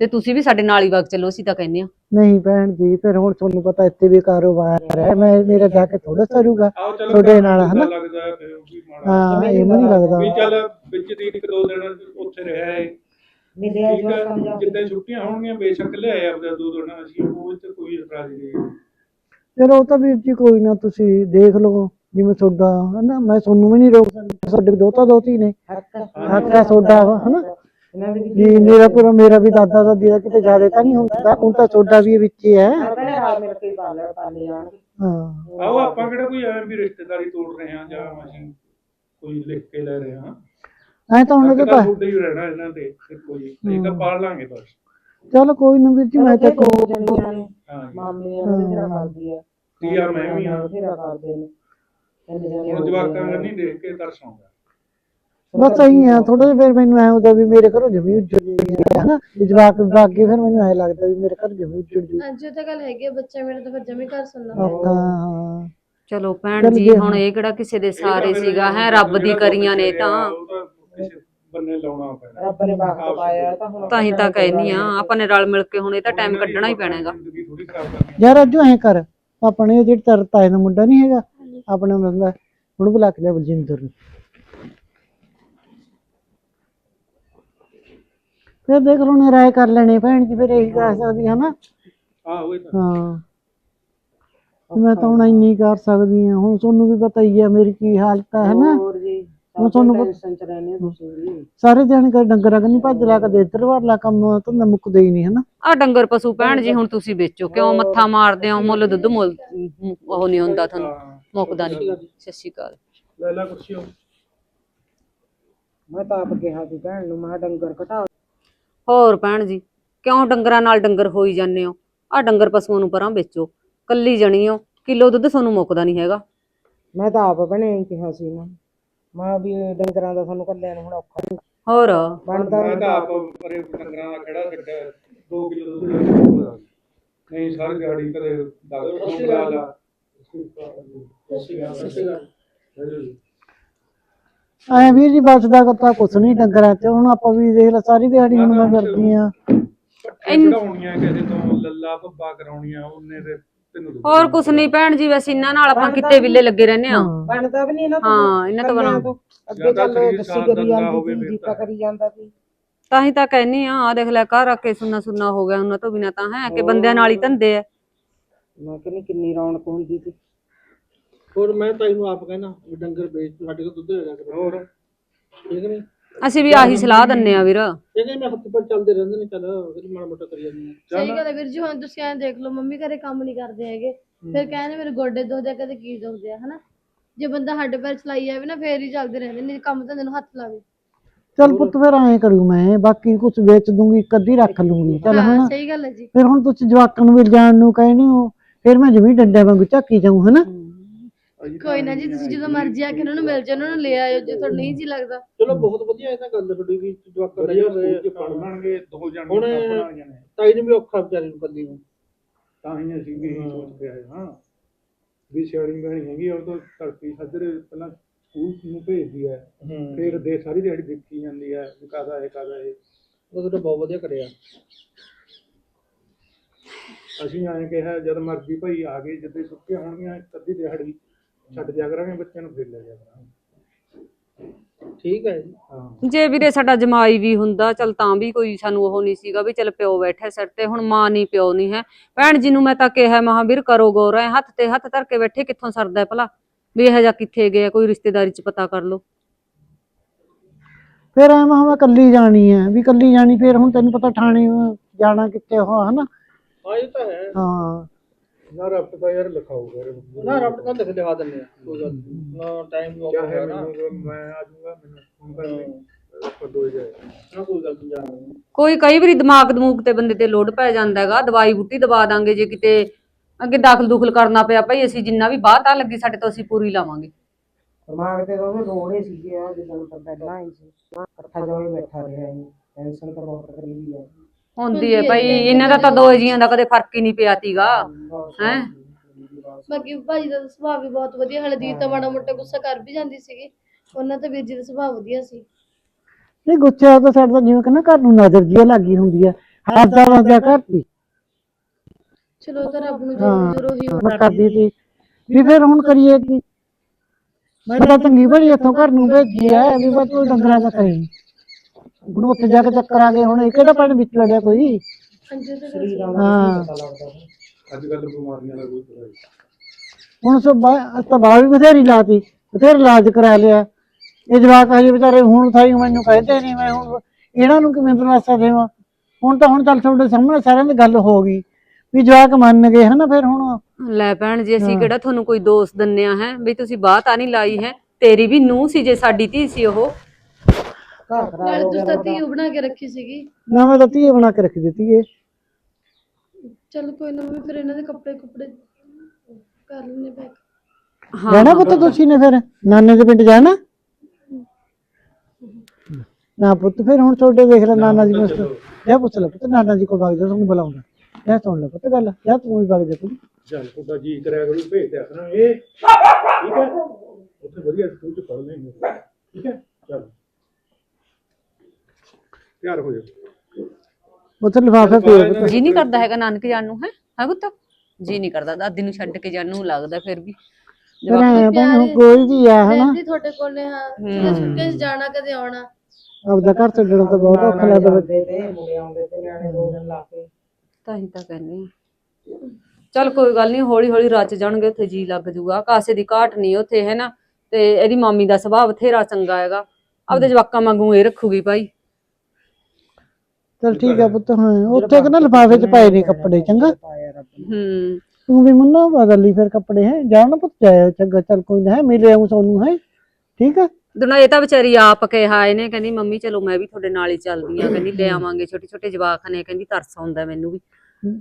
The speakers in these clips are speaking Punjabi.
ਤੇ ਤੁਸੀਂ ਵੀ ਸਾਡੇ ਨਾਲ ਹੀ ਵਗ ਚੱਲੋ ਅਸੀਂ ਤਾਂ ਕਹਿੰਦੇ ਆ ਨਹੀਂ ਭੈਣ ਜੀ ਫਿਰ ਹੁਣ ਤੁਹਾਨੂੰ ਪਤਾ ਇੱਥੇ ਵੀ ਕਾਰੋਬਾਰ ਹੈ। ਮੈਂ ਮੇਰਾ ਜਾ ਕੇ ਥੋੜਾ ਸਰੂਗਾ ਆਓ ਚਲੋ ਤੁਹਾਡੇ ਨਾਲ ਹਨਾ? ਲੱਗਦਾ ਹੈ ਫਿਰ ਉਹ ਵੀ ਮਾੜਾ। ਹਾਂ ਇਹ ਨਹੀਂ ਲੱਗਦਾ। ਵੀ ਚੱਲ ਵਿੱਚ ਦੀ ਇੱਕ ਦੋ ਦਿਨ ਉੱਥੇ ਰਿਹਾ ਹੈ ਮਿਲਿਆ ਜੋ ਸਮਝਾ ਜਿੱਦਾਂ ਛੁੱਟੀਆਂ ਹੋਣਗੀਆਂ ਬੇਸ਼ੱਕ ਲਿਆਏ ਆਪਦਾ ਦੋ ਦਿਨ ਅਸੀਂ ਉਹ ਤੇ ਕੋਈ ਇਤਰਾਜ਼ ਨਹੀਂ ਚਲੋ ਉਹ ਤਾਂ ਵੀਰ ਜੀ ਕੋਈ ਨਾ ਤੁਸੀਂ ਦੇਖ ਲਓ ਜਿਵੇਂ ਤੁਹਾਡਾ ਹਨਾ? ਮੈਂ ਤੁਹਾਨੂੰ ਵੀ ਨਹੀਂ ਰੋਕ ਸਕਦਾ ਤੁਹਾਡੇ ਦੋਤਾ ਦੋਤੀ ਨੇ। ਹੱਕ ਹੱਕ ਹੈ ਤੁਹਾਡਾ ਵਾ, ਹਨਾ? ਇਹਨਾਂ ਦੇ ਵੀ ਜੀ ਮੇਰਾ ਪੂਰਾ ਮੇਰਾ ਵੀ ਦਾਦਾ ਦਾਦੀ ਦਾ ਕਿਤੇ ਜ਼ਿਆਦਾ ਤਾਂ ਨਹੀਂ ਹੁੰਦਾ ਹੁਣ ਤਾਂ ਤੁਹਾਡਾ ਵੀ ਵਿੱਚ ਹੀ ਹੈ। ਆਪਣੇ ਮਿਲ ਕੇ ਪਾਲੇ ਹਾਂ। ਆਓ ਆਪਾਂ ਕਿਹੜਾ ਕੋਈ ਐਵੇਂ ਵੀ ਰਿਸ਼ਤੇਦਾਰੀ ਤੋੜ ਰਹੇ ਹਾਂ ਜਾਂ ਅਸੀਂ ਕੋਈ ਲਿਖ ਕੇ ਲੈ ਰਹੇ ਹਾਂ? ਐ ਤਾਂ ਹੁਣ ਇਹਦੇ ਤਾਂ ਤਾਂ ਹੀ ਰਹਿਣਾ ਇਹਨਾਂ ਤੇ ਤੇ ਕੋਈ ਅਸੀਂ ਤਾਂ ਪਾਲ ਲਾਂਗੇ ਬਸ। ਚਲੋ ਕੋਈ ਨਾ ਵੀਰ ਜੀ ਮੈਂ ਤਾਂ ਦੋ ਜਣੀਆਂ ਨੇ ਹਾਂ। ਜੀ। ਮਾਮੀ ਇਹਨਾਂ ਦੇ ਜਿਹੜਾ ਕਰਦੀ ਆ। ਤੀਆ ਮੈਂ ਵੀ ਹਾਂ ਬਥੇਰਾ ਕਰਦੇ ਨੇ ਕਹਿੰਦੇ ਜਾਣੇ ਹੁਣ ਜਵਾਕਾਂ ਨੂੰ ਨਹੀਂ ਦੇਖ ਕੇ ਤਰਸ ਆਉਂਦਾ ਬਸ ਐਂ ਆ ਥੋੜਾ ਜਿਹਾ ਫਿਰ ਮੈਨੂੰ ਐ ਹੁੰਦਾ ਵੀ ਮੇਰੇ ਘਰੋਂ ਜਮੀ ਉੱਜੜ ਗਈ ਹੈ ਹਨਾ ਜਵਾਕ ਭਾਗ ਕੇ ਫਿਰ ਮੈਨੂੰ ਐ ਲੱਗਦਾ ਵੀ ਮੇਰੇ ਘਰ ਜਮੀ ਉੱਜੜ ਜੂ। ਅੱਜ ਉਹ ਤਾਂ ਗੱਲ ਹੈਗੀ ਆ, ਬੱਚਾ ਮੇਰਾ ਤਾਂ ਫਿਰ ਜਮੀ ਘਰ ਸੁਣਨਾ ਹਾਂ ਚਲੋ ਭੈਣ ਜੀ। ਹੁਣ ਇਹ ਕਿਹੜਾ ਕਿਸੇ ਦੇ ਸਾਰੇ ਸੀਗਾ ਹੈ ਰੱਬ ਦੀ ਕਰੀਆਂ ਨੇ ਤਾਂ। ਬੰਨੇ ਲਾਉਣਾ ਪੈਣਾ ਰੱਬ ਨੇ ਪਾਇਆ ਤਾਂ ਹੁਣ ਤਾਂ ਹੀ ਤਾਂ ਕਹਿਨੀ ਆ ਆਪਾਂ ਨੇ ਰਲ ਮਿਲ ਕੇ ਹੁਣ ਇਹ ਤਾਂ ਟਾਈਮ ਕੱਢਣਾ ਹੀ ਪੈਣਾ ਹੈਗਾ ਜ਼ਿੰਦਗੀ ਥੋੜੀ ਖਰਾਬ ਕਰਨੀ ਯਾਰ ਅੱਜੋ ਐ ਕਰ। ਆਪਣੇ ਜਿਹੜੇ ਤਰ ਤਾਏ ਦਾ ਮੁੰਡਾ ਨਹੀਂ ਹੈਗਾ। ਆਪਣਾ ਹੁਣ ਬੁਲਾ ਕੇ ਲਿਆ ਬਲਜਿੰਦਰ ਨੂੰ। ਫਿਰ ਦੇਖ ਲਓ ਨੇ ਰਾਏ ਕਰ ਲੈਣੇ ਭੈਣ ਜੀ ਫਿਰ ਇਹੀ ਕਰ ਸਕਦੀ ਹੈ ਨਾ ਆਹ ਹੋਏ ਤਾਂ। ਹਾਂ। ਮੈਂ ਤਾਂ ਹੁਣ ਇੰਨੀ ਕਰ ਸਕਦੀ ਹਾਂ ਹੁਣ ਤੁਹਾਨੂੰ ਵੀ ਪਤਾ ਹੀ ਹੈ ਮੇਰੀ ਕੀ ਹਾਲਤ ਹੈ ਨਾ ਹੋਰ ਜੀ ਹੁਣ ਤੁਹਾਨੂੰ ਪਤਾ- ਟੈਨਸ਼ਨ ਚ ਰਹਿੰਦੇ ਹੋ ਤੁਸੀਂ ਵੀ। ਸਾਰੇ ਦਿਨ ਕਰ ਡੰਗਰਾਂ ਕੰਨੀ ਭੱਜ ਲਾ ਕਦੇ ਇੱਧਰ ਵਰ ਲਾ ਕੰਮ ਧੰਦਾ ਮੁੱਕਦੇ ਹੀ ਨਹੀਂ ਹਨਾ। ਆ ਡੰਗਰ ਪਸ਼ੂ ਭੈਣ ਜੀ ਹੁਣ ਤੁਸੀਂ ਵੇਚੋ ਕਿਉਂ ਮੱਥਾ ਮਾਰਦੇ ਹੋ ਮੁੱਲ ਦੁੱਧ ਮੁੱਲ ਉਹ ਨਹੀਂ ਹੁੰਦਾ ਤੁਹਾਨੂੰ ਮੁੱਕਦਾ ਨਹੀਂ। ਸਤਿ ਸ਼੍ਰੀ ਅਕਾਲ। ਲੈ ਲੈ ਕੁਰਸੀ ਹੋ ਮੈਂ ਤਾਂ ਆਪ ਕਿਹਾ ਸੀ ਭੈਣ ਨੂੰ ਮੈਂ ਕਿਹਾ ਡੰਗਰ ਘਟਾ ਹੋਰ ਭੈਣ ਜੀ ਕਿਉਂ ਡੰਗਰਾਂ ਨਾਲ ਡੰਗਰ ਹੋਈ ਜਾਂਦੇ ਹੋ? ਆ ਡੰਗਰ ਪਸ਼ੂਆਂ ਨੂੰ ਪਰਾਂ ਵੇਚੋ ਕੱਲੀ ਜਣੀ ਹੋ ਕਿਲੋ ਦੁੱਧ ਤੁਹਾਨੂੰ ਮੁੱਕਦਾ ਨਹੀਂ ਹੈਗਾ। ਮੈਂ ਤਾਂ ਆਪ ਬਣੇ ਹੀ ਕਿਹਾ ਸੀ ਨਾ ਮੈਂ ਵੀ ਡੰਗਰਾਂ ਦਾ ਤੁਹਾਨੂੰ ਕੱਲਿਆਂ ਨੂੰ ਹੁਣ ਔਖਾ ਨੀ ਹੋਰ? ਬਣਦਾ ਮੈਂ ਤਾਂ ਆਪ ਪਰੇ ਡੰਗਰਾਂ ਦਾ ਖੜਾ ਛੱਡਿਆ 2 ਕਿਲੋ ਦੁੱਧ ਲੈ ਨਹੀਂ ਸਾਰੀ ਦਿਹਾੜੀ ਕਦੇ ਦਾਲ ਲਾ ਲਾ। ਐ ਵੀਰ ਜੀ ਬਚਦਾ ਕਰਤਾ ਕੁਛ ਨਹੀਂ ਡੰਗਰਾਂ ਚ ਹੁਣ ਆਪਾਂ ਵੀ ਦੇਖ ਲੈ ਸਾਰੀ ਦਿਹਾੜੀ ਹੁਣ ਮੈਂ ਕਰਦੀ ਆ। ਚੜਾਉਣੀਆਂ ਕਿਸੇ ਤੋਂ ਲੱਲਾ ਭੱਬਾ ਕਰਾਉਣੀਆਂ ਉਹਨੇ ਤੇ ਤੈਨੂੰ ਦੁੱਧ ਹੋਰ ਕੁਛ ਨਹੀਂ ਭੈਣ ਜੀ ਵੈਸੇ ਇਹਨਾਂ ਨਾਲ ਆਪਾਂ ਕਿਤੇ ਵਿਲੇ ਲੱਗੇ ਰਹਿੰਦੇ ਆ। ਬਣਦਾ ਵੀ ਨਹੀਂ ਇਹਨਾਂ ਤੋਂ। ਹਾਂ ਇਹਨਾਂ ਤੋਂ ਕੱਲਿਆਂ ਬਣਾ ਅੱਗੇ ਜਾਂ ਤਾਂ ਚੱਲ ਸਰੀਰ ਦੱਸੀ ਸਾਥ ਕਰੀ ਦਿੰਦਾ ਜਾਂਦੀ ਹੋਵੇ ਸੀ ਫਿਰ ਜੀਤਾ ਤਾਂ। ਕਰੀ ਜਾਂਦਾ ਸੀ। ਤਾਂ ਹੀ ਤਾਂ ਕਹਿਨੀ ਆ ਆ ਦੇਖ ਲੈ ਘਰ ਆ ਕੇ ਸੁੰਨਾ ਸੁੰਨਾ ਹੋ ਗਿਆ ਉਹਨਾਂ ਤੋਂ ਬਿਨਾ ਤਾਂ ਹੈ ਕਿ ਬੰਦਿਆਂ ਨਾਲ ਹੀ ਧੰਦੇ ਆ। ਮੈਂ ਕਹਿੰਦੀ ਕਿੰਨੀ ਰੌਣਕ ਹੁੰਦੀ ਸੀ। ਹੋਰ ਮੈਂ ਤਾਂ ਇਹਨੂੰ ਆਪ ਕਹਿਣਾ ਵੀ ਡੰਗਰ ਵੇਚ ਤੂੰ ਸਾਡੇ ਕੋਲ ਦੁੱਧ ਲੈ ਜਾ ਕੇ ਹੋਰ? ਠੀਕ ਨਹੀਂ ਅਸੀਂ ਵੀ ਆਹੀ ਸਲਾਹ ਦਿੰਨੇ ਆ ਵੀਰ। ਇਹ ਕਹਿੰਦੇ ਮੈਂ ਹੱਥ ਪਰ ਚੱਲਦੇ ਰਹਿੰਦੇ ਨੇ ਚੱਲ ਫਿਰ ਮਾੜਾ ਮੋਟਾ ਕਰੀ ਜਾਂਦੇ ਆ ਸਹੀ ਗੱਲ ਹੈ ਵੀਰ ਜੀ ਹੁਣ ਤੁਸੀਂ ਐਂ ਦੇਖ ਲਓ ਮੰਮੀ ਘਰੇ ਕੰਮ ਨਹੀਂ ਕਰਦੇ ਹੈਗੇ। ਫਿਰ ਕਹਿੰਦੇ ਮੇਰੇ ਗੋਡੇ ਦੁਖਦੇ ਆ ਕਦੇ ਕੀ ਦੁਖਦੇ ਆ ਹਨਾ? ਜੇ ਬੰਦਾ ਹੱਡ ਪੈਰ ਚਲਾਈ ਜਾਵੇ ਨਾ ਫੇਰ ਹੀ ਚੱਲਦੇ ਰਹਿੰਦੇ ਨਹੀਂ ਕੰਮ ਤਾਂ ਨੂੰ ਹੱਥ ਲਾਵੇ। ਚਲ ਪੁੱਤ ਫਿਰ ਐਂ ਕਰੂ ਮੈਂ ਬਾਕੀ ਕੁਛ ਵੇਚ ਦੂੰਗੀ ਇੱਕ ਅੱਧੀ ਰੱਖ ਲੂੰਗੀ ਚਲ ਹਾਂ ਹਨਾ? ਸਹੀ ਗੱਲ ਹੈ ਜੀ। ਫਿਰ ਹੁਣ ਤੁਸੀਂ ਜਵਾਕਾਂ ਨੂੰ ਵੀ ਜਾਣ ਨੂੰ ਕਹਿੰਦੇ ਹੋ ਫਿਰ ਮੈਂ ਜਮੀ ਡੰਡੇ ਵਾਂਗੂ ਝਾਕੀ ਜਾਊਂ ਹਨਾ? ਕੋਈ ਨਾ ਜੀ ਤੁਸੀਂ ਜਦੋਂ ਮਰਜ਼ੀ ਆ ਕੇ ਉਹਨਾਂ ਨੂੰ ਮਿਲ ਜਾਓ ਉਹਨਾਂ ਨੂੰ ਲੈ ਆਇਓ ਜੇ ਤੁਹਾਨੂੰ ਨਹੀਂ ਜੀ ਲੱਗਦਾ। ਚਲੋ ਬਹੁਤ ਵਧੀਆ ਇਹ ਤਾਂ ਗੱਲ ਤੁਹਾਡੀ ਵੀ ਜਵਾਕਾਂ ਦਾ ਵਧੀਆ ਜਿਹੜਾ ਸਕੂਲ ਚ ਪੜ ਲੈਣਗੇ ਦੋ ਜਾਣੇ ਹੁਣ ਪੜ੍ਹਾਉਣੀਆਂ ਜਾਣੇ। ਤਾਈ ਨੂੰ ਵੀ ਔਖਾ ਵਿਚਾਰੀ ਨੂੰ ਕੱਲੀ ਨੂੰ। ਤਾਂ ਹੀ ਅਸੀਂ ਵੀ ਇਹੀ ਸੋਚਦੇ ਆਏ ਹਾਂ। ਵੀ ਸਿਆਣੀ ਬਹਿਣੀ ਹੈਗੀ ਉਹ ਤੋਂ ਧਰਤੀ ਸੱਜਰੇ ਪਹਿਲਾਂ ਸਕੂਲ ਨੂੰ ਭੇਜਦੀ ਹੈ। ਫਿਰ ਦੇ ਸਾਰੀ ਦਿਹਾੜੀ ਦੇਖੀ ਜਾਂਦੀ ਹੈ ਵੀ ਕਾਹਦਾ ਇਹ ਕਾਹਦਾ ਇਹ। ਉਹ ਤਾਂ ਬਹੁਤ ਵਧੀਆ ਕਰਿਆ। ਅਸੀਂ ਐਂ ਕਿਹਾ ਜਦ ਮਰਜ਼ੀ ਭਾਈ ਆ ਗਏ ਜਿੱਦੇ ਛੁੱਟੀਆਂ ਹੋਣਗੀਆਂ ਇੱਕ ਅੱਧੀ ਦਿਹਾੜੀ ਛੱਡ ਜਾ ਕਰਾਂਗੇ ਬੱਚਿਆਂ ਨੂੰ ਫਿਰ ਲੈ ਜਾ ਕਰਾਂਗੇ। ਠੀਕ ਹੈ ਜੀ। ਹਾਂ। ਜੇ ਵੀਰੇ ਸਾਡਾ ਜਮਾਈ ਵੀ ਹੁੰਦਾ ਚਲ ਤਾਂ ਵੀ ਕੋਈ ਸਾਨੂੰ ਉਹ ਨਹੀਂ ਸੀਗਾ ਵੀ ਚਲ ਪਿਓ ਬੈਠੇ ਸਿਰ ਤੇ ਹੁਣ ਮਾਂ ਨਹੀਂ ਪਿਓ ਨਹੀਂ ਹੈ। ਭੈਣ ਜੀ ਨੂੰ ਮੈਂ ਤਾਂ ਕਿਹਾ ਮਹਾਵੀਰ ਕਰੋ ਗੌਰ ਐ ਹੱਥ ਤੇ ਹੱਥ ਧਰ ਕੇ ਬੈਠੇ ਕਿੱਥੋਂ ਸਰਦਾ ਹੈ ਭਲਾ? ਵੀ ਇਹ ਜਾ ਕਿੱਥੇ ਗਿਆ ਕੋਈ ਰਿਸ਼ਤੇਦਾਰੀ ਚ ਪਤਾ ਕਰ ਲਓ। ਫਿਰ ਐ ਮੈਂ ਕੱਲੀ ਜਾਣੀ ਹੈ ਵੀ ਕੱਲੀ ਜਾਣੀ ਫਿਰ ਹੁਣ ਤੈਨੂੰ ਪਤਾ ਥਾਣੇ ਜਾਣਾ ਕਿੱਥੇ ਹੋ ਹਨਾ? ਹਾਂ ਇਹ ਤਾਂ ਹੈ। ਹਾਂ। ਨਾ ਰੱਬ ਤਾਂ ਯਾਰ ਲਿਖਾਓ ਫਿਰ ਨਾ ਰੱਬ ਨਾਲ ਲਿਖ ਲਿਖਾ ਦਿੰਦੇ ਆ ਕੋਈ ਗੱਲ ਨੀ। ਨਾ ਟਾਈਮ ਵੀ ਔਖਾ ਚਾਹੇ ਮੈਨੂੰ ਮੈਂ ਆ ਜਾਊਂਗਾ ਮੈਨੂੰ ਫੋਨ ਕਰ ਲਈ ਆਪਾਂ ਦੋ ਜਾਏ। ਨਾ ਕੋਈ ਗੱਲ ਨਹੀਂ ਜਾਣਾ ਕੋਈ ਕਈ ਵਾਰੀ ਦਿਮਾਗ ਦਮੂਗ ਤੇ ਬੰਦੇ ਤੇ ਲੋਡ ਪੈ ਜਾਂਦਾ ਹੈਗਾ ਦਵਾਈ ਬੂਟੀ ਦਵਾ ਦਾਂਗੇ ਜੇ ਕਿਤੇ ਅੱਗੇ ਦਾਖਲ ਦੁਖਲ ਕਰਨਾ ਪਿਆ ਭਾਈ ਅਸੀਂ ਜਿੰਨਾ ਵੀ ਬਾਤ ਆ ਲੱਗੀ ਸਾਡੇ ਤੋਂ ਅਸੀਂ ਪੂਰੀ ਲਾਵਾਂਗੇ। ਦਿਮਾਗ ਤੇ ਤਾਂ ਉਹਨੂੰ ਰੋੜੇ ਸੀਗੇ ਆ ਜਦੋਂ ਤਾਂ ਪਹਿਲਾਂ ਆਈ ਸੀ। ਇਕੱਠਾ ਜਿਹਾ ਬੈਠਾ ਰਿਹਾ ਸੀ ਟੈਨਸ਼ਨ ਤਾਂ ਬਹੁਤ ਕਰੀ ਦੀ ਆ। ਹੁੰਦੀ ਹੈ ਭਾਈ ਇਹਨਾਂ ਦਾ ਤਾਂ ਦੋ ਜੀਆਂ ਦਾ ਕਦੇ ਫ਼ਰਕ ਹੀ ਨਹੀਂ ਪਿਆ ਤੀਗਾ ਹੈ ਬਾਕੀ ਭਾਜੀ ਦਾ ਸੁਭਾਅ ਵੀ ਬਹੁਤ ਵਧੀਆ। ਹਲੇ ਦੀ ਤਾਂ ਮਾੜਾ ਮੋਟਾ ਗੁੱਸਾ ਕਰ ਵੀ ਜਾਂਦੀ ਸੀਗੀ। ਉਹਨਾਂ ਤੇ ਵੀਰ ਜੀ ਦਾ ਸੁਭਾਅ ਵਧੀਆ ਸੀ। ਨਹੀਂ ਗੁੱਸੇ ਤਾਂ ਸਾਡਾ ਜਿਵੇਂ ਕਹਿੰਦਾ ਘਰ ਨੂੰ ਨਜ਼ਰ ਜੀ ਲੱਗੀ ਹੁੰਦੀ ਹੈ ਹਾਦਾ ਵਾਦਾ ਕਰਤੀ ਚਲੋ ਉਹ ਤਾਂ ਰੱਬ ਨੂੰ ਹਾਂ ਜਰੂਰ ਹੀ ਮੈਂ ਕਰਦੀ ਸੀ। ਵੀ ਫਿਰ ਹੁਣ ਕਰੀਏ ਕੀ? ਮੈਂ ਤਾਂ ਚੰਗੀ ਬੜੀ ਇੱਥੋਂ ਘਰ ਨੂੰ ਭੇਜੀ ਐ ਵੀ ਬਸ ਤੂੰ ਡੰਗਰਾਂ ਦਾ ਕਰੀ ਹੁਣ ਉੱਥੇ ਜਾ ਕੇ ਚੱਕਰ ਆ ਗਏ ਹੁਣ ਇਹ ਕਿਹੜਾ ਪਿੰਡ ਵਿੱਚ ਲੜਿਆ ਕੋਈ? ਹਾਂ। ਅੱਜ ਕੱਲ ਬਿਮਾਰੀਆਂ ਦਾ ਕੋਈ ਪਤਾ ਨਹੀਂ। ਹੁਣ ਸੋ ਤਬਾਹ ਵੀ ਬਥੇਰੀ ਲਾਤੀ ਬਥੇਰਾ ਇਲਾਜ ਕਰਾ ਲਿਆ। ਇਹ ਜਵਾਕ ਹਜੇ ਵਿਚਾਰੇ ਹੁਣ ਥਾਈ ਮੈਨੂੰ ਕਹਿੰਦੇ ਨਹੀਂ ਮੈਂ ਹੁਣ ਇਹਨਾਂ ਨੂੰ ਕਿਵੇਂ ਦਿਲਾਸਾ ਦੇਵਾਂ? ਹੁਣ ਤਾਂ ਹੁਣ ਚੱਲ ਤੁਹਾਡੇ ਸਾਹਮਣੇ ਸਾਰਿਆਂ ਦੀ ਗੱਲ ਹੋ ਗਈ ਵੀ ਜਵਾਕ ਮੰਨ ਗਏ ਹਨਾ ਫਿਰ ਹੁਣ? ਲੈ ਭੈਣ ਜੀ ਅਸੀਂ ਕਿਹੜਾ ਤੁਹਾਨੂੰ ਕੋਈ ਦੋਸ਼ ਦਿੰਨੇ ਆ ਹੈ? ਵੀ ਤੁਸੀਂ ਬਾਹ ਤਾਂ ਨਹੀਂ ਲਾਈ ਹੈ? ਤੇਰੀ ਵੀ ਨੂੰਹ ਸੀ ਜੇ ਸਾਡੀ ਧੀ ਸੀ ਉਹ। ਘਰ ਖਰਾਬ ਤੁਸੀਂ ਤਾਂ ਧੀ ਬਣਾ ਕੇ ਰੱਖੀ ਸੀਗੀ। ਨਾ ਮੈਂ ਤਾਂ ਧੀਏ ਬਣਾ ਕੇ ਰੱਖ ਦਿੱਤੀ ਏ। ਚਲ ਕੋਈ ਨਾ ਮੰਮੀ ਫਿਰ ਇਹਨਾਂ ਦੇ ਕੱਪੜੇ ਕੁਪੜੇ ਕਰ ਲੈਣੇ ਪੈਕ ਹਾਂ ਜਾਣਾ ਪੁੱਤ ਤੁਸੀਂ ਨੇ ਫਿਰ? ਨਾਨੇ ਦੇ ਪਿੰਡ ਜਾਣਾ? ਨਾ ਪੁੱਤ ਫਿਰ ਹੁਣ ਤੁਹਾਡੇ ਦੇਖ ਲੈ ਨਾਨਾ ਜੀ ਨੂੰ ਇਹ ਪੁੱਛ ਲੈ ਪੁੱਤ ਨਾਨਾ ਜੀ ਕੋਲ ਵਗ ਜਾ ਤੁਹਾਨੂੰ ਬੁਲਾਉਂਦਾ। ਇਹ ਸੁਣ ਲੈ ਪੁੱਤ ਗੱਲ ਜਾਂ ਤੂੰ ਵੀ ਵਗ ਜਾ ਤੂੰ। ਚੱਲ ਤੁਹਾਡਾ ਜੀ ਕਰਿਆ ਕਰੂ ਭੇਜ ਦਿਆ ਕਰਾਂਗੇ। ਠੀਕ ਹੈ? ਉੱਥੇ ਵਧੀਆ ਸਕੂਲ ਚ ਪੜ੍ਹ ਲੈਂਗੇ ਠੀਕ ਹੈ? ਚੱਲ। ਤਿਆਰ ਹੋ ਜਾ ਉੱਥੇ ਲਿਫਾਫਾ ਪਿਆ ਪੁੱਤ ਜੀ ਨਹੀਂ ਕਰਦਾ ਹੈਗਾ ਨਾਨਕ ਜਾਣ ਨੂੰ ਹੈ? ਹੈ ਪੁੱਤ? ਜੀ ਨਹੀਂ ਕਰਦਾ ਦਾਦੀ ਨੂੰ ਛੱਡ ਕੇ ਜਾਣ ਨੂੰ ਲੱਗਦਾ ਫਿਰ ਵੀ। ਐਂ ਹੁਣ ਕੋਈ ਵੀ ਆ ਹਨਾ? ਰਹਿੰਦੀ ਤੁਹਾਡੇ ਕੋਲ ਨੇ ਹਾਂ। ਕਦੇ ਛੁੱਟੀਆਂ 'ਚ ਜਾਣਾ ਕਦੇ ਆਉਣਾ। ਆਪਦਾ ਘਰ ਛੱਡਣ ਤੋਂ ਬਹੁਤ ਔਖਾ ਲੱਗਦਾ। ਆਉਂਦੇ ਤੇ ਮੁੰਡੇ ਆਉਂਦੇ ਤੇ ਨਿਆਣੇ ਦੋ ਦਿਨ ਲਾ ਕੇ। ਤਾਂ ਹੀ ਤਾਂ ਕਹਿੰਦੇ ਆ। ਚਲ ਕੋਈ ਗੱਲ ਨਹੀਂ ਹੌਲੀ ਹੌਲੀ ਰਚ ਜਾਣਗੇ ਉੱਥੇ ਜੀ ਲੱਗ ਜੂਗਾ। ਕਾਸੇ ਦੀ ਘਾਟ ਨਹੀਂ ਉੱਥੇ ਹੈ ਨਾ? ਤੇ ਇਹਦੀ ਮਾਮੀ ਦਾ ਸੁਭਾਅ ਬਥੇਰਾ ਚੰਗਾ ਹੈਗਾ। ਆਪਦੇ ਜਵਾਕਾਂ ਵਾਂਗੂ ਇਹ ਰੱਖੂਗੀ ਭਾਈ। ਚਲ ਠੀਕ ਆ ਪੁੱਤ ਹਾਂ ਉੱਥੇ ਕਿ ਨਾ ਲਿਫਾਫੇ 'ਚ ਪਏ ਨੇ ਕੱਪੜੇ ਚੰਗਾ? ਪਾਇਆ ਰੱਬ ਨੇ। ਹੂੰ। ਤੂੰ ਵੀ ਮੁੰਨਾ ਬਦਲ ਲਈ ਫਿਰ ਕੱਪੜੇ ਹੈ ਜਾਣਾ ਪੁੱਤ ਜਾਇਆ ਚੰਗਾ ਚੱਲ ਕੋਈ ਨਾ ਹੈ ਮਿਲੇ ਆਉਂ ਸੋਨੂੰ ਹੈ ਠੀਕ ਆ? ਦੁਨਾ ਇਹ ਤਾਂ ਵਿਚਾਰੀ ਆਪ ਕਿਹਾ ਇਹਨੇ ਕਹਿੰਦੀ ਮੰਮੀ ਚਲੋ ਮੈਂ ਵੀ ਤੁਹਾਡੇ ਨਾਲ ਹੀ ਚੱਲਦੀ ਆ ਕਹਿੰਦੀ ਲੈ ਆਵਾਂਗੇ ਛੋਟੇ ਛੋਟੇ ਜਵਾਕ ਨੇ। ਕਹਿੰਦੀ ਤਰਸ ਆਉਂਦਾ ਮੈਨੂੰ ਵੀ।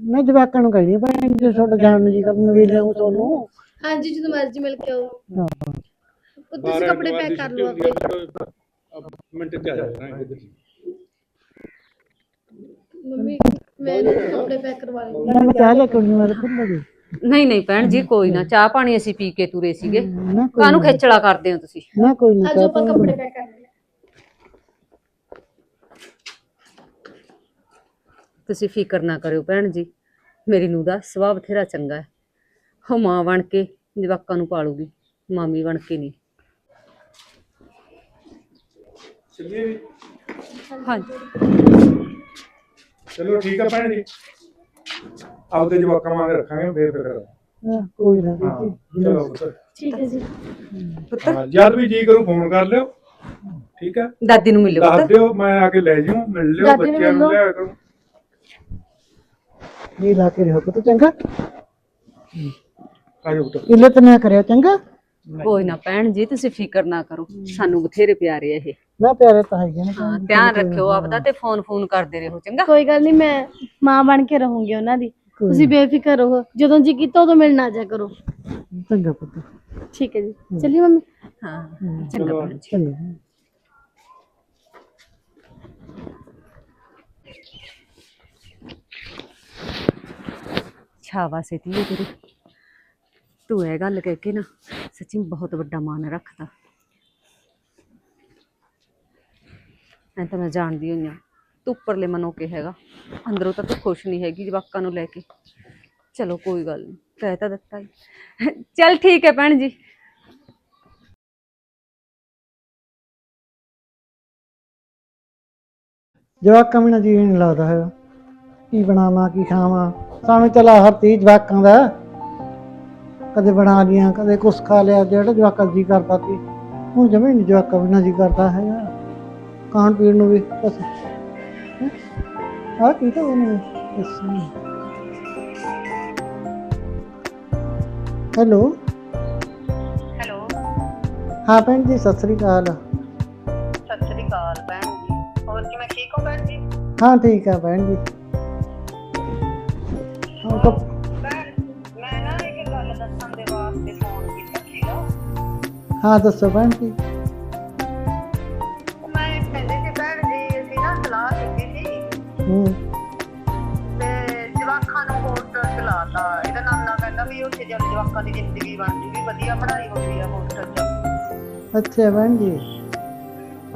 ਮੈਂ ਜਵਾਕਾਂ ਨੂੰ ਕਹਿੰਦੀ ਭੈਣ ਜੇ ਤੁਹਾਡਾ ਜਾਣ ਨੂੰ ਜੀ ਕਰਨ ਵੀ ਲਿਆਉਂ ਸੋਨੂੰ। ਹਾਂਜੀ ਜਦੋਂ ਮਰਜ਼ੀ ਮਿਲ ਕੇ ਆਓ। ਹਾਂ। ਉਹ ਤੁਸੀਂ ਕੱਪੜੇ ਪੈਕ ਕਰ ਲਓ ਆਪੇ ਮਿੰਟ ਤੇ ਆ ਜਾਣਾ ਇੱਧਰ ਮੰਮੀ ਮੈਂ ਇਹਨਾਂ ਦੇ ਕੱਪੜੇ ਪੈਕ ਕਰਵਾ ਲਈ ਨਾ ਮੈਂ ਚਾਹ ਲੈ ਕੇ ਆਉਣੀ ਮੈਂ ਤਾਂ ਫਿਰ ਲੱਗੀ ਨਹੀਂ ਨਹੀਂ ਭੈਣ ਜੀ ਕੋਈ ਨਾ ਚਾਹ ਪਾਣੀ ਅਸੀਂ ਪੀ ਕੇ ਤੁਰੇ ਸੀਗੇ। ਨਾ ਕੋਈ ਕਾਹਨੂੰ ਖੇਚਲਾ ਕਰਦੇ ਹੋ ਤੁਸੀਂ? ਨਾ ਕੋਈ ਨਾ ਅੱਜ ਆਪਾਂ ਕੱਪੜੇ ਪੈਕ ਕਰ ਲਏ ਤੁਸੀਂ ਫਿਕਰ ਨਾ ਕਰਿਓ ਭੈਣ ਜੀ ਮੇਰੀ ਨੂੰਹ ਦਾ ਸੁਭਾਅ ਬਥੇਰਾ ਚੰਗਾ ਹੈ। ਉਹ ਮਾਂ ਬਣ ਕੇ ਜਵਾਕਾਂ ਨੂੰ ਪਾਲੂਗੀ ਮਾਮੀ ਬਣ ਕੇ ਨਹੀਂ। ਚੱਲੀਏ ਵੀ ਹਾਂਜੀ। ਚਲੋ ਠੀਕ ਆ ਭੈਣ ਜੀ। ਆਪਦੇ ਜਵਾਕਾਂ ਵਾਂਗ ਰੱਖਾਂਗੇ ਬੇਫਿਕਰ ਹਾਂ, ਕੋਈ ਨਾ ਹਾਂ ਚਲੋ ਪੁੱਤ। ਠੀਕ ਹੈ ਜੀ। ਪੁੱਤ ਹਾਂ, ਜਦ ਵੀ ਜੀ ਕਰੂ ਫੋਨ ਕਰ ਲਿਓ। ਠੀਕ ਹੈ ਦਾਦੀ ਨੂੰ ਮਿਲਿਓ ਦੱਸ ਪੁੱਤ ਦਿਓ ਮੈਂ ਆ ਕੇ ਲੈ ਜਾਊਂ ਮਿਲ ਲਿਓ ਦਾਦੀ ਨੂੰ ਬੱਚਿਆਂ ਨੂੰ ਮਿਲ। ਲਿਆ ਕਰੂੰ ਇਹ ਲਾ ਕੇ ਰਹੋ ਪੁੱਤ ਚੰਗਾ। ਆਜੋ ਪੁੱਤ ਇੱਲਤ ਨਾ ਕਰਿਆ ਚੰਗਾ। ਕੋਈ ਨਾ ਭੈਣ ਜੀ ਤੁਸੀਂ ਫਿਕਰ ਨਾ ਕਰੋ। ਸਾਨੂੰ ਬਥੇਰੇ ਪਿਆਰੇ ਆ ਇਹ। ਮੈਂ ਪਿਆਰੇ ਤਾਂ ਹੈਗੇ ਨੇ ਹਾਂ ਧਿਆਨ ਰੱਖਿਓ ਆਪਦਾ ਤੇ ਫੋਨ ਫੋਨ ਕਰਦੇ ਰਹੋ ਚੰਗਾ? ਕੋਈ ਗੱਲ ਨਹੀਂ ਮੈਂ ਮਾਂ ਬਣ ਕੇ ਰਹੂੰਗੀ ਉਹਨਾਂ ਦੀ। ਤੁਸੀਂ ਬੇਫਿਕਰ ਰਹੋ। ਜਦੋਂ ਜੀ ਕੀਤਾ ਉਦੋਂ ਮਿਲਣ ਆ ਜਾ ਕਰੋ। ਚੰਗਾ ਪੁੱਤ। ਠੀਕ ਹੈ ਜੀ। ਚੱਲੀਏ ਮੰਮੀ। ਹਾਂ ਚੰਗਾ ਭੈਣ ਜੀ। ਸ਼ਾਬਾਸ਼ ਤੀ ਤੇਰੀ। ਤੂੰ ਇਹ ਗੱਲ ਕਹਿ ਕੇ ਨਾ ਸੱਚੀ ਬਹੁਤ ਵੱਡਾ ਮਾਨ ਰੱਖਦਾ। ਐਂ ਤਾਂ ਮੈਂ ਜਾਣਦੀ ਹੋਈ ਆ ਤੂੰ ਉੱਪਰਲੇ ਮਨੋਂ ਕੇ ਹੈਗਾ। ਅੰਦਰੋਂ ਤਾਂ ਤੂੰ ਖੁਸ਼ ਨਹੀਂ ਹੈਗੀ ਜਵਾਕਾਂ ਨੂੰ ਲੈ ਕੇ। ਚਲੋ ਕੋਈ ਗੱਲ ਨਹੀਂ ਕਹਿ ਤਾਂ ਦਿੱਤਾ ਹੀ। ਚੱਲ ਠੀਕ ਹੈ ਭੈਣ ਜੀ। ਜਵਾਕਾਂ ਬਿਨਾਂ ਜੀ ਨਹੀਂ ਲੱਗਦਾ ਹੈਗਾ। ਕੀ ਬਣਾਵਾਂ, ਕੀ ਖਾਵਾਂ। ਸਾਨੂੰ ਚਲਾ ਹਰ ਚੀਜ਼ ਜਵਾਕਾਂ ਦਾ। ਕਦੇ ਬਣਾ ਲਿਆ ਕਦੇ ਕੁਛ ਖਾ ਲਿਆ। ਜਿਹੜਾ ਜਵਾਕਾਂ ਦਾ ਜੀ ਕਰਦਾ ਸੀ ਹੁਣ ਜਮੇ ਨਹੀਂ ਜਵਾਕਾਂ ਬਿਨਾਂ ਜੀ ਕਰਦਾ ਹੈਗਾ। ਖਾਣ ਪੀਣ ਨੂੰ ਵੀ ਬਸ। ਆ ਕੀ ਤਾਂ ਉਹਨੇ ਹੈਲੋ? ਹੈਲੋ? ਹਾਂ ਭੈਣ ਜੀ ਸਤਿ ਸ੍ਰੀ ਅਕਾਲ। ਸਤਿ ਸ੍ਰੀ ਅਕਾਲ ਭੈਣ ਜੀ। ਹੋਰ ਕਿਵੇਂ ਠੀਕ ਹੋ ਭੈਣ ਜੀ? ਹਾਂ ਠੀਕ ਆ ਭੈਣ ਜੀ। ਹਾਂ ਕੱਪ- ਭੈਣ ਮੈਂ ਨਾ ਇੱਕ ਗੱਲ ਦੱਸਣ ਦੇ ਵਾਸਤੇ ਫੋਨ ਕੀਤਾ ਸੀਗਾ। ਹਾਂ ਦੱਸੋ ਭੈਣ ਜੀ। ਤੇ ਜਵਾਕਾਂ ਨੂੰ ਹੋਸਟਲ ਚ ਲਾਤਾ ਇਹਦਾ ਨਾਨਾ ਕਹਿੰਦਾ ਵੀ ਉੱਥੇ ਜਦ ਜਵਾਕਾਂ ਦੀ ਜ਼ਿੰਦਗੀ ਬਣ ਜੂਗੀ ਵਧੀਆ ਪੜ੍ਹਾਈ ਹੁੰਦੀ ਆ ਹੋਸਟਲ ਚ। ਅੱਛਾ ਭੈਣ ਜੀ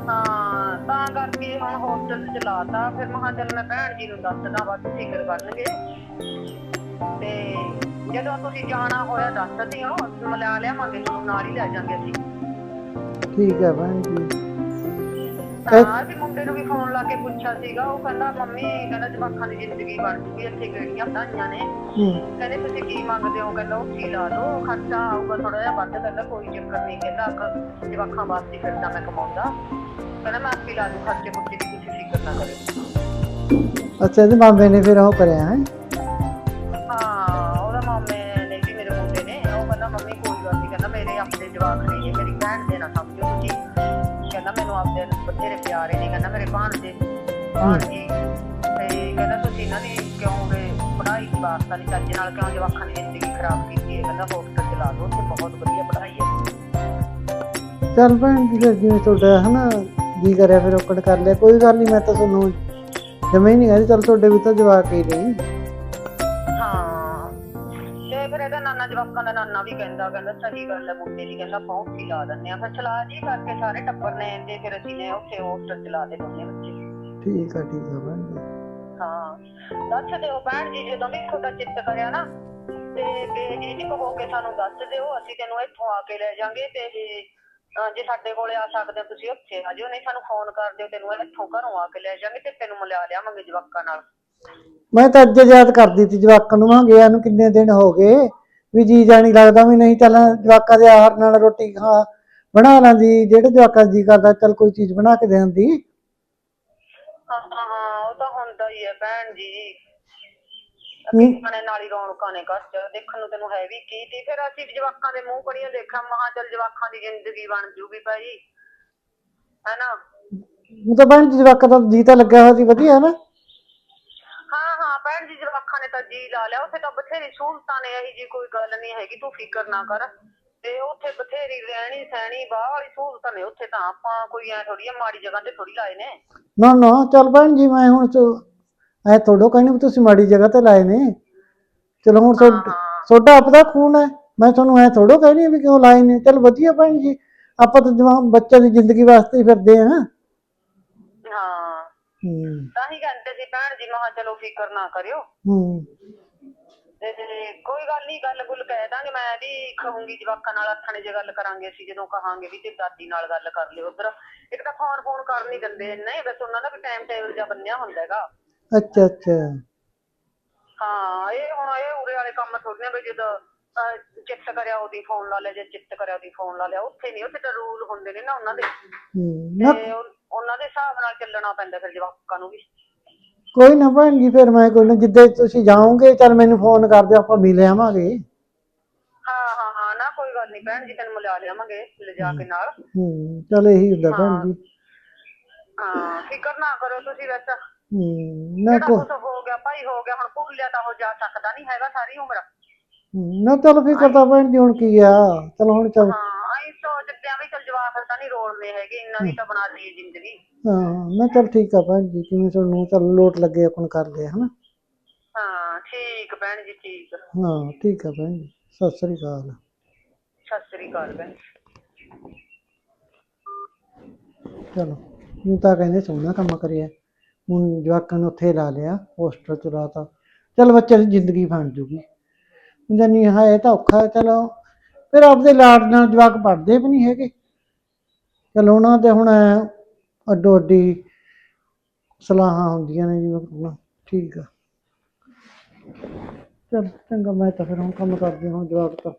ਹਾਂ ਤਾਂ ਕਰਕੇ ਹੁਣ ਹੋਸਟਲ ਚ ਲਾਤਾ ਫਿਰ ਮਹਾ ਚੱਲ ਮੈਂ ਭੈਣ ਜੀ ਨੂੰ ਦੱਸਦਾ ਬਸ ਫਿਕਰ ਕਰਨਗੇ ਤੇ ਜਦੋਂ ਤੁਸੀਂ ਜਾਣਾ ਹੋਇਆ ਦੱਸ ਦਿਓ ਮਿਲਾ ਲਿਆਵਾਂਗੇ ਤੁਹਾਨੂੰ ਨਾਲ ਹੀ ਲੈ ਜਾਾਂਗੇ ਅਸੀਂ। ਠੀਕ ਹੈ ਭੈਣ ਜੀ ਤਾਂ ਅਸੀਂ ਮੁੰਡੇ ਨੂੰ ਵੀ ਫੋਨ ਲਾ ਕੇ ਪੁੱਛਿਆ ਸੀਗਾ ਉਹ ਕਹਿੰਦਾ ਮੰਮੀ ਕਹਿੰਦਾ ਜਵਾਕਾਂ ਦੀ ਜ਼ਿੰਦਗੀ ਬਣ ਜੂਗੀ ਇੱਥੇ ਕਿਹੜੀਆਂ ਵਧਾਈਆਂ ਨੇ? ਹੂੰ। ਕਹਿੰਦੇ ਤੁਸੀਂ ਕੀ ਮੰਗਦੇ ਹੋ? ਕਹਿੰਦਾ ਉੱਥੇ ਹੀ ਲਾ ਲਓ ਖਰਚਾ ਆਊਗਾ ਥੋੜਾ ਜਿਹਾ ਵੱਧ ਕਹਿੰਦਾ ਕੋਈ ਚੱਕਰ ਨਹੀਂ ਕਹਿੰਦਾ ਅਕ ਜਵਾਕਾਂ ਵਾਸਤੇ ਫਿਰਦਾ ਮੈਂ ਕਮਾਉਂਦਾ। ਕਹਿੰਦਾ ਮੈਂ ਆਪੇ ਲਾ ਦੂੰ ਖਰਚੇ ਪੁੱਛੇ ਦੀ ਤੁਸੀਂ ਫਿਕਰ ਨਾ ਕਰਿਓ ਅੱਛਾ ਇਹਦੇ ਮਾਮੇ ਨੇ ਫਿਰ ਉਹ ਕਰਿਆ ਹੈ? ਹਾਂ ਉਹਦਾ ਮਾਮੇ ਨੇ ਵੀ ਮੇਰੇ ਮੁੰਡੇ ਨੇ ਉਹ ਕਹਿੰਦਾ ਮੰਮੀ ਕੋਈ ਗੱਲ ਨਹੀਂ ਕਹਿੰਦਾ ਮੇਰੇ ਆਪਣੇ ਜਵਾਕ ਨੇ ਜੀ ਮੇਰੀ ਭੈਣ ਦੇ ਨਾ ਸਮਝੋ। ਤੁਸੀਂ ਕਹਿੰਦਾ ਮੈਨੂੰ ਬਥੇਰੇ ਪਿਆਰੇ ਨੇ ਕਹਿੰਦਾ ਮੇਰੇ ਭਾਣਜੇ ਭਾਣਜੀ ਤੇ ਕਹਿੰਦਾ ਤੁਸੀਂ ਇਹਨਾਂ ਦੀ ਕਿਉਂ ਵੇ ਪੜ੍ਹਾਈ ਦੀ ਵਾਸਤਾ ਨਹੀਂ ਚੱਜ ਨਾਲ ਕਿਉਂ ਜਵਾਕਾਂ ਦੀ ਜ਼ਿੰਦਗੀ ਖਰਾਬ ਕੀਤੀ ਹੈ? ਕਹਿੰਦਾ ਹੋਸਟਲ ਚਲਾ ਦਿਓ ਉੱਥੇ ਬਹੁਤ ਵਧੀਆ ਪੜ੍ਹਾਈ ਹੈ। ਚੱਲ ਭੈਣ ਜੀ ਫਿਰ ਜਿਵੇਂ ਤੁਹਾਡਾ ਹਨਾ ਜੀ ਕਰਿਆ ਫਿਰ ਔਕੜ ਕਰ ਲਿਆ। ਕੋਈ ਗੱਲ ਨਹੀਂ ਮੈਂ ਤਾਂ ਤੁਹਾਨੂੰ ਜਮੇ ਹੀ ਨਹੀਂ ਕਹਿੰਦੀ ਚੱਲ ਤੁਹਾਡੇ ਵੀ ਤਾਂ ਜਵਾਕ ਹੀ ਨਹੀਂ ਤੇ ਇਹਦਾ ਨਾਨਾ ਜਵਾਕਾਂ ਦਾ ਨਾਨਾ ਵੀ ਕਹਿੰਦਾ ਕਹਿੰਦਾ ਸਹੀ ਗੱਲ ਹੈ ਮੁੰਡੇ ਦੀ ਕਹਿੰਦਾ ਪਹੁੰਚ ਹੀ ਲਾ ਦਿੰਦੇ ਆ। ਫਿਰ ਚਲਾ ਜੀ ਕਰਕੇ ਸਾਰੇ ਟੱਬਰ ਨੇ ਇਹਦੇ ਫਿਰ ਅਸੀਂ ਨੇ ਉੱਥੇ ਹੋਸਟਲ ਚਲਾ ਦੇ ਦੋਨੇ ਬੱਚੇ। ਠੀਕ ਆ ਠੀਕ ਆ ਜੀ। ਹਾਂ ਦੱਸ ਦਿਓ ਭੈਣ ਜੀ ਜਦੋਂ ਵੀ ਤੁਹਾਡਾ ਚਿੱਤ ਕਰਿਆ ਨਾ ਤੇ ਬੇਝਿਜਕ ਹੋ ਕੇ ਸਾਨੂੰ ਦੱਸ ਦਿਓ ਅਸੀਂ ਤੈਨੂੰ ਇੱਥੋਂ ਆ ਕੇ ਲੈ ਜਾਾਂਗੇ ਤੇ ਜੇ ਸਾਡੇ ਕੋਲੇ ਆ ਸਕਦੇ ਤੁਸੀਂ ਉੱਥੇ ਆ ਜਿਓ ਨਹੀਂ ਸਾਨੂੰ ਫੋਨ ਕਰ ਦਿਓ ਤੈਨੂੰ ਇੱਥੋਂ ਘਰੋਂ ਆ ਕੇ ਲੈ ਜਾਾਂਗੇ ਤੇ ਤੈਨੂੰ ਮਿਲਾ ਲਿਆਵਾਂਗੇ ਜਵਾਕਾਂ ਨਾਲ। ਮੈਂ ਤਾਂ ਅੱਜ ਯਾਦ ਕਰਦੀ ਸੀ ਜਵਾਕਾਂ ਨੂੰ ਮੈਂ ਗਿਆ ਨੂੰ ਕਿੰਨੇ ਦਿਨ ਹੋ ਗਏ। ਵੀ ਜੀ ਜਾਣੀ ਲੱਗਦਾ ਵੀ ਨਹੀਂ ਚੱਲ ਜਵਾਕਾਂ ਦੇ ਆਹਾਰ ਨਾਲ ਰੋਟੀ ਖਾ ਬਣਾ ਲੈਂਦੀ ਜਿਹੜੇ ਜਵਾਕਾਂ ਦਾ ਜੀ ਕਰਦਾ ਚੱਲ ਕੋਈ ਚੀਜ਼ ਬਣਾ ਕੇ ਦੇ। ਦਿੰਦੀ ਹਾਂ ਉਹ ਤਾਂ ਹੁੰਦਾ ਹੀ ਹੈ ਭੈਣ ਜੀ। ਖਾਣੇ ਨਾਲ ਹੀ ਰੌਣਕਾਂ ਨੇ ਘਰ ਚ ਦੇਖਣ ਨੂੰ ਤੈਨੂੰ ਹੈ ਵੀ ਕੀ ਤੀ ਫਿਰ ਅਸੀਂ ਜਵਾਕਾਂ ਦੇ ਮੂੰਹ ਕੜੀਆਂ ਦੇਖਾਂ ਮਹਾ ਚੱਲ ਜਵਾਕਾਂ ਦੀ ਜ਼ਿੰਦਗੀ ਬਣ ਜੂਗੀ ਭਾਈ। ਹੈਨਾ? ਉਹ ਤਾਂ ਭੈਣ ਜੀ ਜਵਾਕਾਂ ਦਾ ਜੀ ਤਾਂ ਲੱਗਿਆ ਹੋਇਆ ਸੀ ਵਧੀਆ ਨਾ ਹਾਂ ਹਾਂ ਭੈਣ ਜੀ ਜਵਾਕਾਂ ਨੇ ਤਾਂ ਜੀ ਲਾ ਲਿਆ ਉੱਥੇ ਤਾਂ ਬਥੇਰੀ ਸਹੂਲਤਾਂ ਨੇ ਇਹੀ ਜੀ ਕੋਈ ਗੱਲ ਨਹੀਂ ਹੈਗੀ ਤੂੰ ਫਿਕਰ ਨਾ ਕਰ। ਤੇ ਉੱਥੇ ਬਥੇਰੀ ਰਹਿਣੀ ਸਹਿਣੀ ਬਾਹ ਵਾਲੀ ਸਹੂਲਤਾਂ ਨੇ ਉੱਥੇ ਤਾਂ ਆਪਾਂ ਕੋਈ ਐ ਥੋੜੀ ਮਾੜੀ ਜਗ੍ਹਾ ਤੇ ਥੋੜੀ ਲਾਏ ਨੇ। ਨਾ ਨਾ ਚੱਲ ਭੈਣ ਜੀ ਮੈਂ ਹੁਣ ਐ ਥੋੜੋ ਕਹਿੰਦੀ ਵੀ ਤੁਸੀਂ ਮਾੜੀ ਜਗ੍ਹਾ ਤੇ ਲਾਏ ਨੇ। ਚਲੋ ਹੁਣ ਤੁਹਾਡਾ ਤੁਹਾਡਾ ਆਪਦਾ ਖੂਨ ਹੈ ਮੈਂ ਤੁਹਾਨੂੰ ਐ ਥੋੜੋ ਕਹਿਣੀ ਵੀ ਕਿਉਂ ਲਾਏ ਨੇ। ਚੱਲ ਵਧੀਆ ਭੈਣ ਜੀ ਆਪਾਂ ਤਾਂ ਜਵਾਨ ਬੱਚਿਆਂ ਦੀ ਜ਼ਿੰਦਗੀ ਵਾਸਤੇ ਹੀ ਫਿਰਦੇ ਆ ਹਾਂ। ਹੂੰ। ਤਾਂ ਹੀ ਕਹਿੰਦੇ ਜੀ ਮਹਾ ਚਲੋ ਫਿਕਰ ਨਾ ਕਰਿਓ। ਹੂੰ। ਤੇ ਕੋਈ ਗੱਲ ਨਹੀਂ ਗੱਲ ਗੁੱਲ ਕਹਿ ਦਾਂਗੇ। ਮੈਂ ਵੀ ਕਹੂੰਗੀ ਜਵਾਕਾਂ ਨਾਲ ਆਥਣੇ ਜੇ ਗੱਲ ਕਰਾਂਗੇ ਅਸੀਂ ਜਦੋਂ ਕਹਾਂਗੇ ਵੀ ਤੇ ਦਾਦੀ ਨਾਲ ਗੱਲ ਕਰ ਲਿਓ ਉਧਰ। ਇੱਕ ਤਾਂ ਫੋਨ ਫੋਨ ਕਰ ਨਹੀਂ ਦਿੰਦੇ ਨਹੀਂ ਵੈਸੇ ਉਹਨਾਂ ਦਾ ਵੀ ਟਾਈਮ ਟੇਬਲ ਜਿਹਾ ਬੰਨਿਆ ਹੁੰਦਾ ਹੈਗਾ। ਅੱਛਾ ਅੱਛਾ। ਹਾਂ ਇਹ ਹੁਣ ਇਹ ਉਰੇ ਵਾਲੇ ਕੰਮ ਥੋੜੇ ਨੇ ਵੀ ਜਦੋਂ ਚਿੱਤ ਕਰਿਆ ਉਹਦੀ ਫੋਨ ਲਾ ਲਿਆ ਜੇ ਚਿੱਤ ਕਰਿਆ ਉਹਦੀ ਫੋਨ ਲਾ ਲਿਆ ਉੱਥੇ ਨਹੀਂ ਉੱਥੇ ਤਾਂ ਰੂਲ ਹੁੰਦੇ ਨੇ ਨਾ ਉਹਨਾਂ ਦੇ। ਹੂੰ ਤੇ ਉਹ- ਉਹਨਾਂ ਦੇ ਹਿਸਾਬ ਨਾਲ ਚੱਲਣਾ ਪੈਂਦਾ ਫਿਰ ਜਵਾਕਾਂ ਨੂੰ ਵੀ। ਕੋਈ ਨਾ ਭੈਣ ਜੀ ਫਿਰ ਮੈਂ ਕੋਈ ਨਾ ਜਿੱਦੇ ਤੁਸੀਂ ਜਾਓਗੇ ਚੱਲ ਮੈਨੂੰ ਫੋਨ ਕਰ ਦਿਓ ਆਪਾਂ ਮਿਲ ਆਵਾਂਗੇ। ਹਾਂ ਹਾਂ ਹਾਂ ਨਾ ਕੋਈ ਗੱਲ ਨਹੀਂ ਭੈਣ ਜੀ ਤੈਨੂੰ ਮਿਲਾ ਲਿਆਵਾਂਗੇ ਲਿਜਾ ਕੇ ਨਾਲ। ਹੂੰ ਚੱਲ ਇਹੀ ਹੁੰਦਾ ਭੈਣ ਜੀ ਹਾਂ ਫਿਕਰ ਨਾ ਕਰੋ ਤੁਸੀਂ ਵੈਸੇ ਹੂੰ ਨਾ ਕੋ ਕੁਛ ਹੋ ਗਿਆ ਭਾਈ ਹੋ ਗਿਆ ਹੁਣ ਭੁੱਲਿਆ ਤਾਂ ਉਹ ਜਾ ਸਕਦਾ ਨਹੀਂ ਹੈਗਾ ਸਾਰੀ ਉਮਰ। ਨਾ ਚੱਲ ਫਿਕਰ ਤਾਂ ਭੈਣ ਜੀ ਹੁਣ ਕੀ ਆ। ਚਲ ਹੁਣ ਚੱਲ। ਹਾਂ। ਵੀ ਚਲ ਜਵਾਬ ਤਾਂ ਨਹੀਂ ਰੋਲਨੇ ਹੈਗੇ ਇੰਨਾ ਵੀ ਤਾਂ ਬਣਾ ਲਈਏ ਜ਼ਿੰਦਗੀ। ਹਾਂ ਨਾ ਚੱਲ ਠੀਕ ਆ ਭੈਣ ਜੀ ਕਿਵੇਂ ਤੁਹਾਨੂੰ ਚੱਲ ਲੋਟ ਲੱਗੇ ਆਪਣ ਕਰ ਲਿਆ ਹਨਾ? ਹਾਂ ਠੀਕ ਭੈਣ ਜੀ ਠੀਕ। ਹਾਂ ਠੀਕ ਆ ਭੈਣ ਜੀ ਸਤਿ ਸ੍ਰੀ ਅਕਾਲ। ਸਤਿ ਸ੍ਰੀ ਅਕਾਲ ਭੈਣ ਚਲੋ ਹੁਣ ਤਾਂ ਕਹਿੰਦੇ ਸੋਹਣਾ ਕੰਮ ਕਰਿਆ। ਹੁਣ ਜਵਾਕਾਂ ਨੂੰ ਉੱਥੇ ਲਾ ਲਿਆ ਹੋਸਟਲ ਚ ਲਾਤਾ ਚਲ ਬੱਚੇ ਦੀ ਜ਼ਿੰਦਗੀ ਬਣ ਜੂਗੀ। ਜਾਨੀ ਹਾਂ ਇਹ ਤਾਂ ਔਖਾ ਚਲੋ। ਫਿਰ ਆਪਦੇ ਲਾਡ ਨਾਲ ਜਵਾਕ ਪੜਦੇ ਵੀ ਨਹੀਂ ਹੈਗੇ। ਚਲੋ ਉਹਨਾਂ ਤੇ ਹੁਣ ਅੱਡੋ ਅੱਡੀ ਸਲਾਹਾਂ ਹੁੰਦੀਆਂ ਨੇ ਜਿਵੇਂ ਕਰਨਾ ਠੀਕ ਆ। ਚਲ ਚੰਗਾ, ਮੈਂ ਤਾਂ ਫਿਰ ਹੁਣ ਕੰਮ ਕਰਦੇ ਹਾਂ ਜਵਾਕ ਤਾਂ